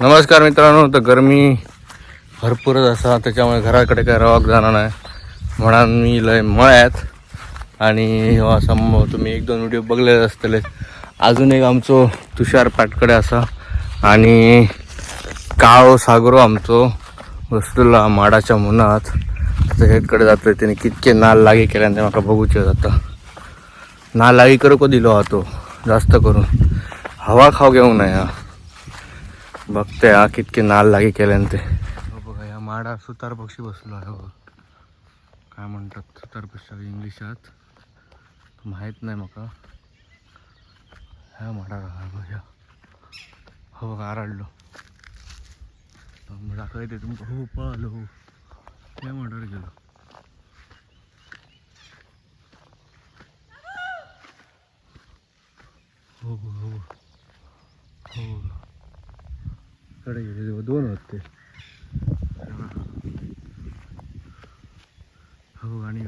नमस्कार मित्रांनो तर गरमी भरपूरच असा त्याच्यामुळे घराकडे काय रवाक जाणार नाही. म्हणून मी लय मळ्यात आणि हो तुम्ही एक दोन व्हिडिओ बघले असतले. अजून एक आमचो तुषार पाटकडे असा. आणि काळो सागरो आमचो वस्तूला माडाच्या मुनात. हेकडे जातोय त्याने कितके नाल लागी केल्यान ते म्हाका बघूचे जाता. नाल लागी करू को दिलो हा तो? जास्त करून. हवा खाव घेऊ नये हा. बघते हा कितके नाल लागी केल्यान ते हो बघा या माडा सुतार पक्षी बसलो आहे हो बघ. काय म्हणतात सुतार पक्षी इंग्लिशात माहीत नाही मका. ह्या माडा बघा. हो बघा आराडलो. दाखवते तुमका हो पळालो हो. त्या माडावर गेलो. हो हो हो हो कडे गेले तेव्हा दोन होते. हो आणि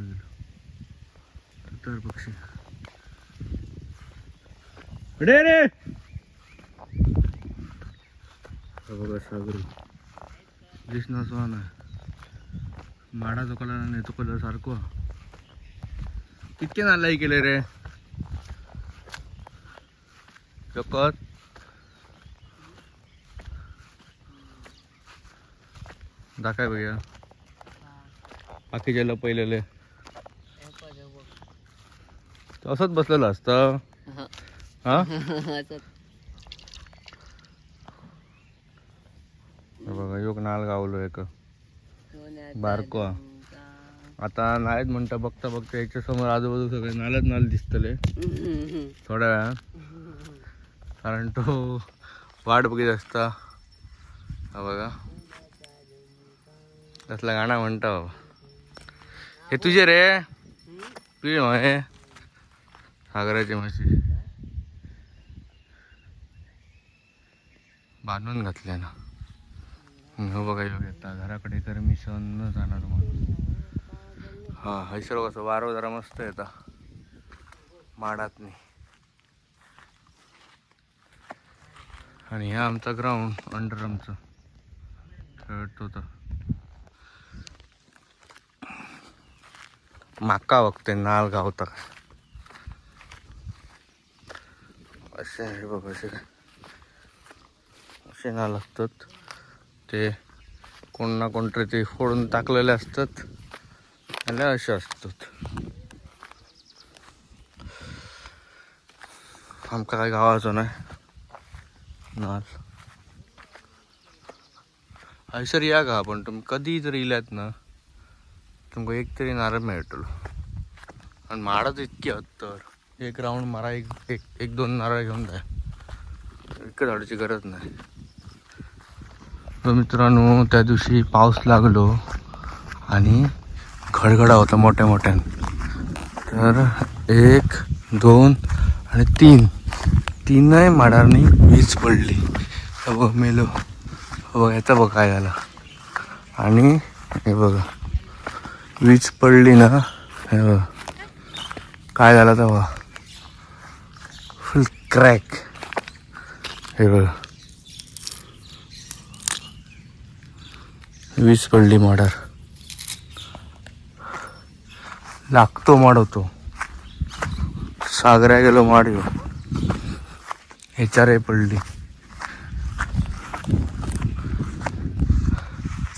तर पक्षी. रे रे! हा बघा सागर. दिसना माडा माडाचो कलर आणि तो कलर सारखो. कितके नालाई केले रे. चकत दाखय भैया बाकीच्या लपयलेले असंच बसलेलं असतं. हा? बघा योग नाल गावलो एक. बारको आता नाहीत म्हणता बघता बघता याच्या समोर आजूबाजू सगळे नालच नाल दिसतले. थोड्या वेळा कारण तो वाट बघित असता. हा बघा. तसला गाणं म्हणता. बाबा हे तुझे रे. तुझे हे. सागराची म्हशी. बांधून घातल्या ना. हो बघा योग येता घराकडे तर मी सहन न जाणार म्हणून हा हैसर कसं वारो जरा मस्त येता माडात नाही आणि हा आमचा ग्राउंड अंडर आमचं खेळतो तर. माका बघते नाल गावता. असे आहे बघ असे. असे नाल असतात. ते कोण ना कोणतरी ते फोडून टाकलेले असतात. आणि असे असतात. आमका काय गावाचं नाही. नाल. हैसर या का पण तुम्ही कधी जर इल्यात ना. तुमकां एक तरी नारळ मेळटलो आणि माडाच इतकी हत तर एक राऊंड मारा एक एक एक दोन नारळ घेऊन जाय इतकं झाडाची गरज नाही. तर मित्रांनो त्या दिवशी पाऊस लागलो आणि खडखडा होता मोठ्या मोठ्यान तर एक दोन आणि तीन. तीनही माडांनी वीज पडली. बघ मेलो. बघ याचा बघ काय झाला. आणि हे बघा. वीज पडली ना. काय झालं तेव्हा? फुल क्रॅक हे बघ. वीज पडली मॉडर लागतो माड होतो. सागऱ्या गेलो माड घेऊ ह्याच्यारे पडली.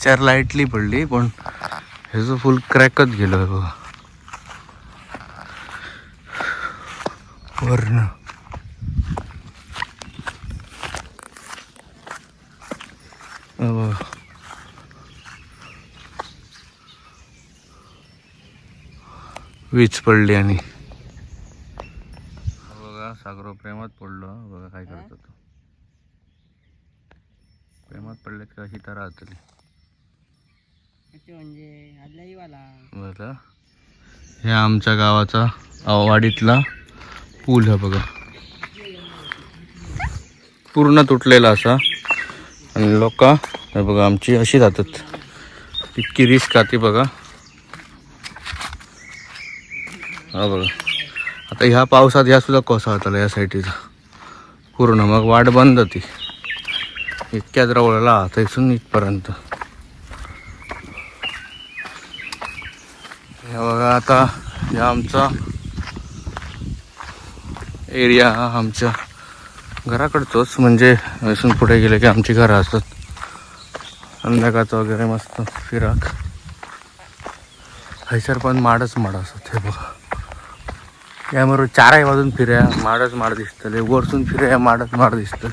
चार लाईटली पडली पण ह्याचं फुल क्रॅकच गेलो आहे बघा. वर्ण. वीज पडली आणि. बघा सागरो प्रेमात पडलो बघा काय करतो तो. प्रेमात पडले का अशी तर राहतली. म्हणजे बरं. हे आमच्या गावाचा वाडीतला पूल आहे बघा. पूर्ण तुटलेला असा. आणि लोक हे बघा आमची अशी जातात. इतकी रिस्क आती बघा. हा बघा. आता ह्या पावसात ह्या सुद्धा कोसा होता या साईटीचा पूर्ण मग वाट बंद ती इतक्यात आता थंयसून इथपर्यंत. हे बघा आता हे आमचा एरिया हा आमच्या घराकडचोच. म्हणजे इथून पुढे गेले की आमची घरं असतात. संध्याकाळचं वगैरे मस्त फिराक. हैसर पण माडच माड असत हे बघा. याबरोबर चारही वाजून फिर्या माडच माड दिसतले वरसून फिर्या माडच माड दिसतं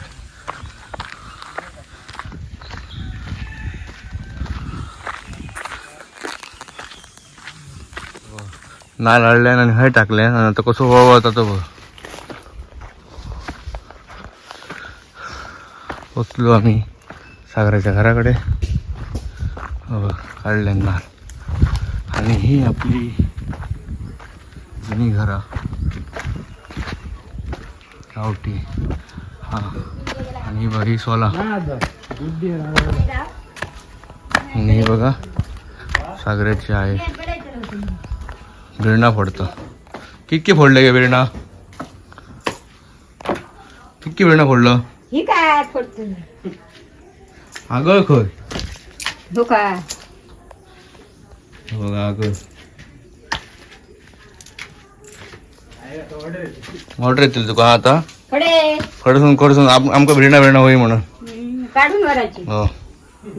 नाल हळल्यान आणि हय टाकल्यान आणि आता कसं होता तो बघ. पोचलो आम्ही सागराच्या घराकडे. बघ, काढल्यान नाल. आणि ही आपली जुनी घरा. गावठी. हा. आणि बघ ही सोला. आणि हे बघा सागराची आहे बिरणा फोडतं. कितके फोडले गे बिरणा कितके बिरणा फोडलं? ही काय पडतो आगळ खय हे बघा आगळ. ऑर्डर येतील तुका आता? खडसून खडसून आम- आमका बिरणा बिरणा होई म्हणून. काढून वाढायची. हो.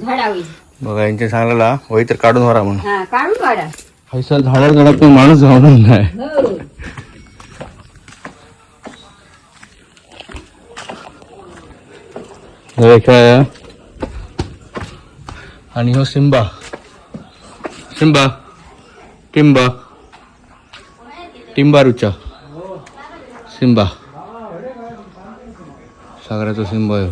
झाडा होईल बघा यांचे सांगलेला होई तर काढून वरा म्हणून. हा काढून वाढा. हैसा झाडावर झाडात माणूस जाऊन नाही. हो. आणि हो सिम्बा सिम्बा टिंबा. टिंबारूचा. सिम्बा सागराचा सिम्बा आहे.